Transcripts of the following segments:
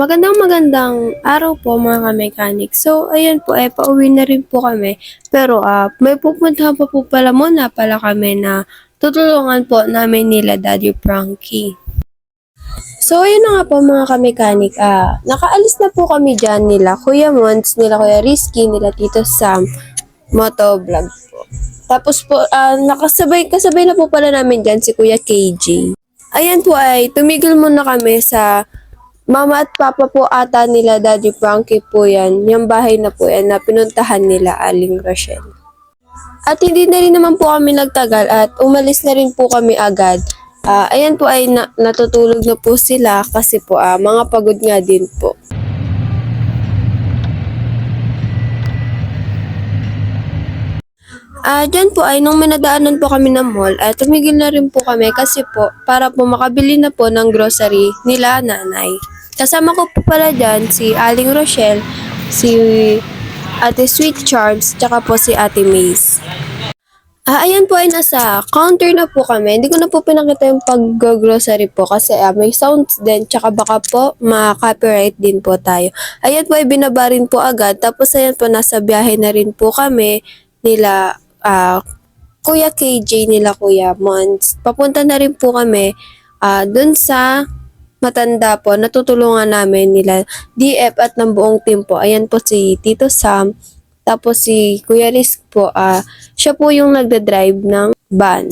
Magandang magandang araw po mga ka-mechanic. So, ayan po, eh, pauwi na rin po kami. Pero, ah, may pupuntahan pa po pala muna pala kami na tutulungan po namin nila Daddy Frankie. So, ayun nga po mga ka-mechanic. Ah, nakaalis na po kami dyan nila Kuya Mons, nila Kuya Risky, nila Tito Sam, Motovlog po. Tapos po, ah, nakasabay, kasabay na po pala namin dyan si Kuya KJ. Ayan po ay, tumigil muna kami sa Mama at Papa po ata nila Daddy Frankie po yan. Yung bahay na po yan na pinuntahan nila Aling Rochelle. At hindi na rin naman po kami nagtagal at umalis na rin po kami agad. Ah, ayan po ay na- natutulog na po sila kasi po ah, mga pagod nga din po. Ah, dyan po ay nung minadaanan po kami ng mall, ay tumigil na rin po kami kasi po para po makabili na po ng grocery nila nanay. Kasama ko po pala dyan si Aling Rochelle, si Ate Sweet Charms, tsaka po si Ate Maze. Ah, ayan po ay nasa counter na po kami. Hindi ko na po pinakita yung pag-grocery po kasi ah, may sounds din tsaka baka po ma-copyright din po tayo. Ayan po ay binaba rin po agad. Tapos ayan po nasa biyahe na rin po kami nila ah, Kuya KJ nila Kuya Mons. Papunta na rin po kami ah, dun sa matanda po, natutulungan namin nila DF at ng buong team po. Ayan po si Tito Sam, tapos si Kuya Risk po, ah, siya po yung nagda-drive ng van.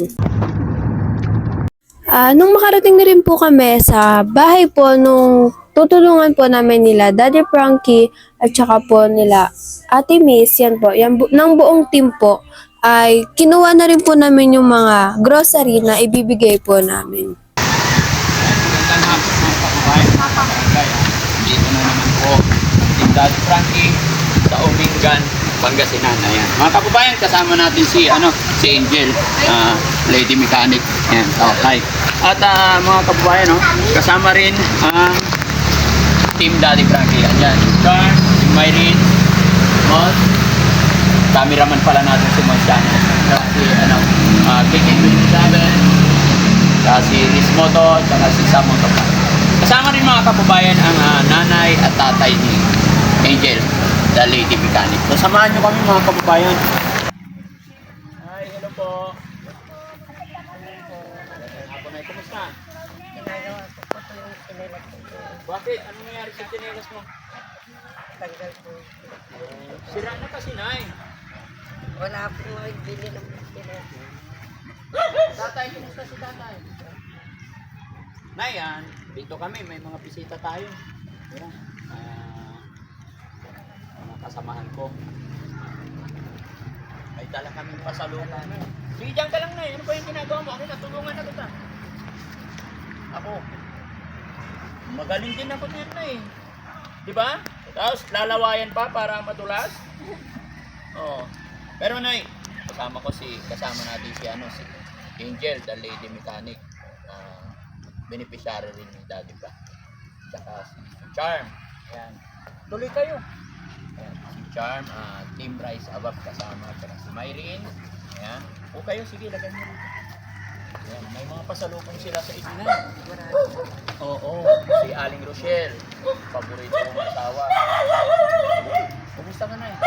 Ah, nung makarating na rin po kami sa bahay po nung tutulungan po namin nila Daddy Frankie at saka po nila Ate Miss, yan po, yan bu- ng buong team po ay kinuha na rin po namin yung mga grocery na ibibigay po namin. Magandang hapon mga kababayan, mga kabarangay. ah. Dito na naman po Team Daddy Frankie sa Umingan, Pangasinan. Ayan. Mga kababayan, kasama natin si ano si Angel, ah, Lady Mechanic. Ayan. Oh, hi. At ah, mga kababayan, no, kasama rin ang Team Daddy Frankie. Ayan. Si Charm, si Myrene, Mos, cameraman pala natin si yan. Saka Si ano, uh, KK27, Saka si Riz Moto, saka si Sam Moto. Kasama rin mga kababayan ang ah, nanay at tatay ni Angel, the lady mechanic. So samahan nyo kami mga kababayan. Hi, hello po. Ako na, kumusta? Ginagawa ko po ito yung sinilas ko. Bakit? Ano nangyari sa tinelas mo? Tanggal ko. Sira na kasi, Nay. Wala akong magbili ng sinilas. Tatay, kumusta si tatay? Nay, yan. Dito kami, may mga bisita tayo. Yan. Ah, mga kasamahan ko. May dala kaming pasalungan. Sige, dyan ka lang na. Ano pa yung ginagawa mo? Ako natulungan na kita. Ako. Magaling din ako dito na eh. Di ba? Tapos lalawayan pa para madulas. Oo. Pero nay, kasama ko si kasama natin si ano si Angel, the lady mechanic. Uh, beneficiary rin ni Daddy ba. Tsaka si Charm. Ayan. Tuloy kayo. Ayan. Si Charm, ah, Team Rice Abab kasama. Tsaka si Myrene. Ayan. O kayo, sige, lagay mo rito. Ayan. May mga pasalubong sila sa inyo. Oo, si Aling Rochelle. Paborito kong asawa. Kumusta ka na eh?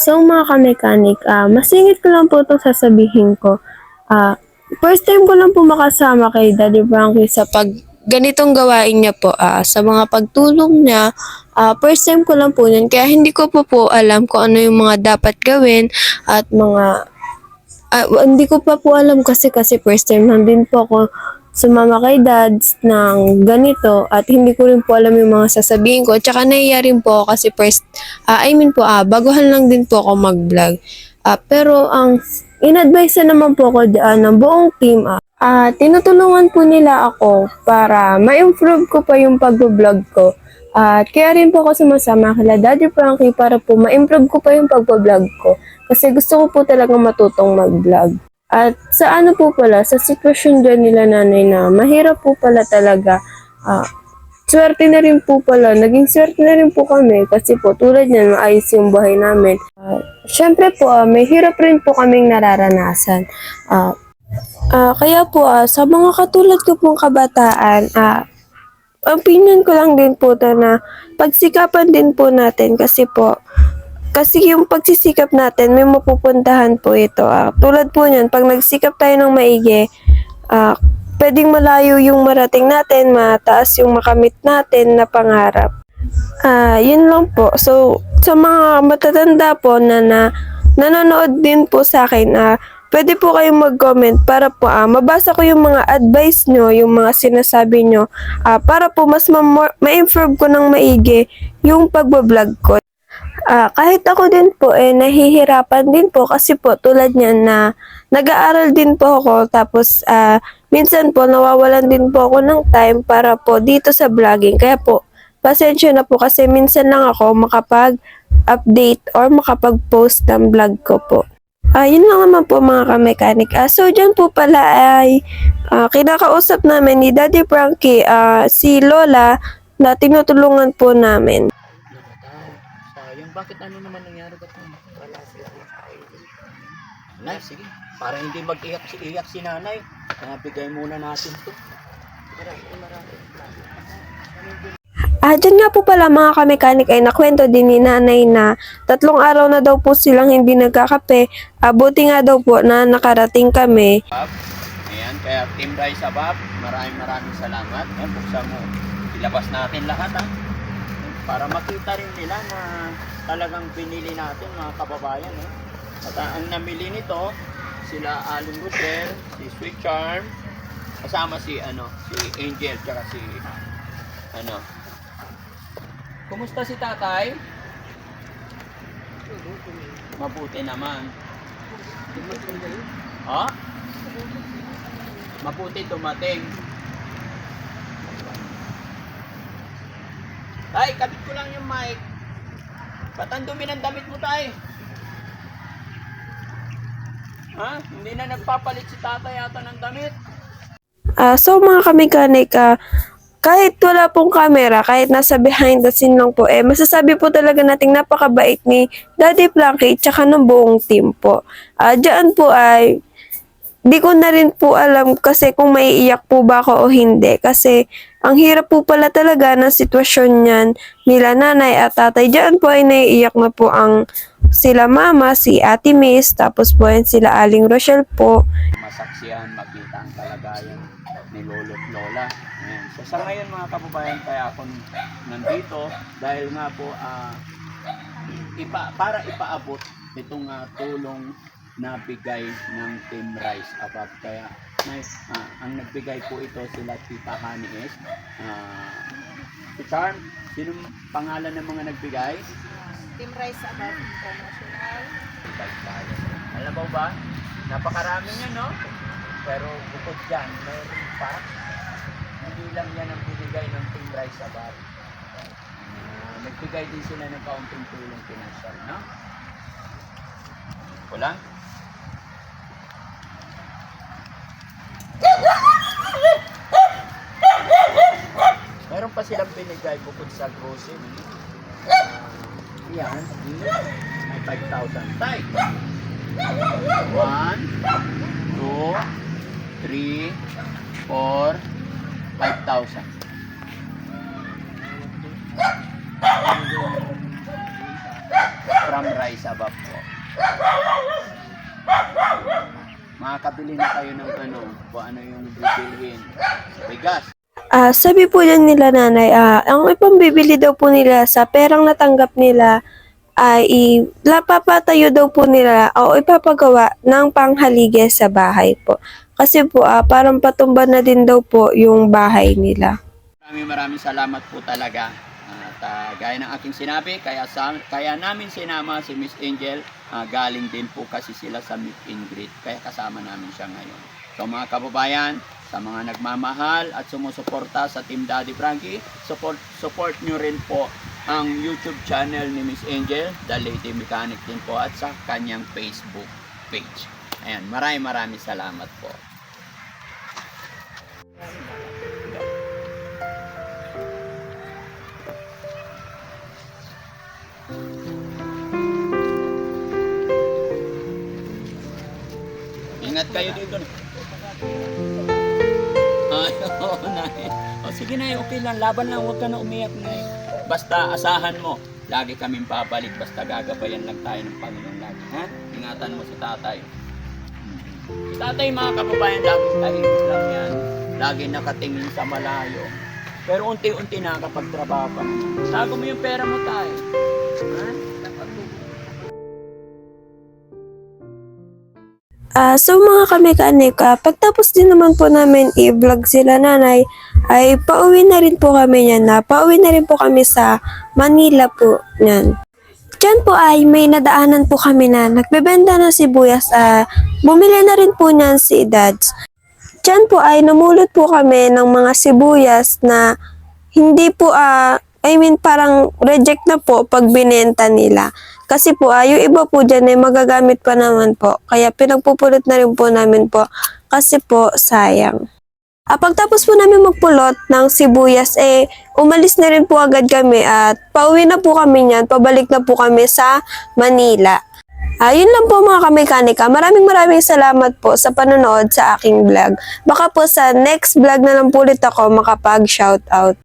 So mga ka-mechanic, ah, masingit ko lang po itong sasabihin ko. Ah, first time ko lang po makasama kay Daddy Frankie sa pag ganitong gawain niya po ah, sa mga pagtulong niya. Ah, first time ko lang po yun. Kaya hindi ko po po alam kung ano yung mga dapat gawin at mga w- hindi ko pa po alam kasi kasi first time lang din po ako sumama kay dads ng ganito at hindi ko rin po alam yung mga sasabihin ko. Tsaka nahiya rin po ako kasi first, ah, I mean po, ah, baguhan lang din po ako mag-vlog. Ah, pero ang in-advise na naman po ako dyan ng buong team, ah, ah, tinutulungan po nila ako para ma-improve ko pa yung pag-vlog ko. At kaya rin po ako sumasama kila Daddy Frankie para po ma-improve ko pa yung pag-vlog ko. Kasi gusto ko po talaga matutong mag-vlog. At sa ano po pala, sa sitwasyon dyan nila nanay na mahirap po pala talaga. ah, swerte na rin po pala. Naging swerte na rin po kami kasi po tulad niyan maayos yung buhay namin. Ah, Siyempre po, ah, may hirap rin po kaming nararanasan. Ah, ah, kaya po, ah, sa mga katulad ko pong kabataan, ah, opinion ko lang din po to na pagsikapan din po natin kasi po kasi yung pagsisikap natin may mapupuntahan po ito. Ah, tulad po niyan, pag nagsikap tayo ng maigi, ah, pwedeng malayo yung marating natin, mataas yung makamit natin na pangarap. Ah, yun lang po. So, sa mga matatanda po na, na nanonood din po sa akin, ah, pwede po kayong mag-comment para po ah, mabasa ko yung mga advice nyo, yung mga sinasabi nyo, ah, para po mas ma- ma-improve ko ng maigi yung pagbablog ko. Ah, kahit ako din po eh nahihirapan din po kasi po tulad niyan na nag-aaral din po ako tapos ah, minsan po nawawalan din po ako ng time para po dito sa vlogging. Kaya po pasensya na po kasi minsan lang ako makapag-update or makapag-post ng vlog ko po. Ah, yun lang naman po mga kamekanik. Ah, so dyan po pala ay ah, kinakausap namin ni Daddy Frankie ah, si Lola na tinutulungan po namin. Sayang. Bakit ano naman nangyari ba ito? Wala silang kain. Nay, sige. Para hindi mag-iyak si, iyak si nanay. Kaya bigay muna natin to. Maraming maraming. Ah, dyan nga po pala mga kamekanik ay nakwento din ni nanay na tatlong araw na daw po silang hindi nagkakape. Ah, buti nga daw po na nakarating kami. Ayan, kaya Team Rice Abab, maraming maraming salamat. Ayan, buksan mo. Ilabas natin lahat ha. Para makita rin nila na talagang binili natin mga kababayan. Eh. At ah, ang namili nito, sila Aling Rudel, si Sweet Charm, kasama si ano, si Angel, tsaka si ano. Kumusta si tatay? Mabuti naman. Ha? Mabuti dumating. Tay, kapit ko lang yung mic. Ba't ang dumi ng damit mo, tay? Ha? Hindi na nagpapalit si tatay yata ng damit. Ah, so mga kamekanik, ah, kahit wala pong camera, kahit nasa behind the scene lang po, eh, masasabi po talaga nating napakabait ni Daddy Planky tsaka ng buong team po. Ah, dyan po ay di ko na rin po alam kasi kung maiiyak po ba ako o hindi. Kasi ang hirap po pala talaga ng sitwasyon niyan nila nanay at tatay. Diyan po ay naiiyak na po ang sila mama, si Ate Miss, tapos po yan sila Aling Rochelle po. masaksihan, makita ang kalagayan ni Lolo at Lola. Ayan. So sa ngayon mga kababayan, kaya ako nandito dahil nga po ah, ipa, para ipaabot itong ah, tulong na bigay ng Team Rice Above. Kaya nice, ah, ang nagbigay po ito sila Tita Honey S. Ah, si Charm, sino pangalan ng mga nagbigay? Team Rice Above International. Alam mo ba? Napakarami niya, no? Pero bukod dyan, mayroon pa. Hindi lang yan ang binigay ng Team Rise Above. Ah, nagbigay din sila ng kaunting tulong financial, no? Wala? Meron pa silang binigay bukod sa grocery. Ah, yan, may 5,000 tayo. 1, 2, 3, 4, 5,000. From Rice Above po. Makakabili na kayo ng ano, kung ano yung bibilhin. Bigas. Ah, sabi po yan nila nanay, ah, ang ipambibili daw po nila sa perang natanggap nila ay i- lapapatayo daw po nila o ipapagawa ng panghalige sa bahay po. Kasi po, ah, parang patumba na din daw po yung bahay nila. Maraming maraming salamat po talaga. At ah, gaya ng aking sinabi, kaya, sa, kaya namin sinama si Miss Angel, ah, galing din po kasi sila sa meet and greet. Kaya kasama namin siya ngayon. So mga kababayan, sa mga nagmamahal at sumusuporta sa Team Daddy Frankie, support, support nyo rin po ang YouTube channel ni Miss Angel, The Lady Mechanic din po at sa kanyang Facebook page. Ayan, maraming maraming salamat po. Ingat kayo dito. Ay, oo, na. O O sige na, okay lang. Laban lang, huwag ka na umiyak na Basta asahan mo, lagi kaming babalik. Basta gagabayan lang tayo ng Panginoon lagi. Ha? Ingatan mo si tatay. Si tatay mga kababayan, lagi tahimik lang yan. Lagi nakatingin sa malayo. Pero unti-unti nakakapagtrabaho ka naman. Tago mo yung pera mo tayo. Ha? Ah, so mga kamekanik, ah, pagtapos din naman po namin i-vlog sila nanay, ay pauwi na rin po kami niyan na pauwi na rin po kami sa Manila po niyan. Diyan po ay may nadaanan po kami na nagbebenta ng sibuyas. Ah, bumili na rin po niyan si Dads. Diyan po ay namulot po kami ng mga sibuyas na hindi po, ah, I mean parang reject na po pag binenta nila. Kasi po, ah, yung iba po dyan ay magagamit pa naman po. Kaya pinagpupulot na rin po namin po. Kasi po, sayang. Ah, pagtapos po namin magpulot ng sibuyas, eh, umalis na rin po agad kami at pauwi na po kami niyan. Pabalik na po kami sa Manila. Ayun lang po mga kamekanika. Maraming maraming salamat po sa panonood sa aking vlog. Baka po sa next vlog na lang po ulit ako makapag-shoutout.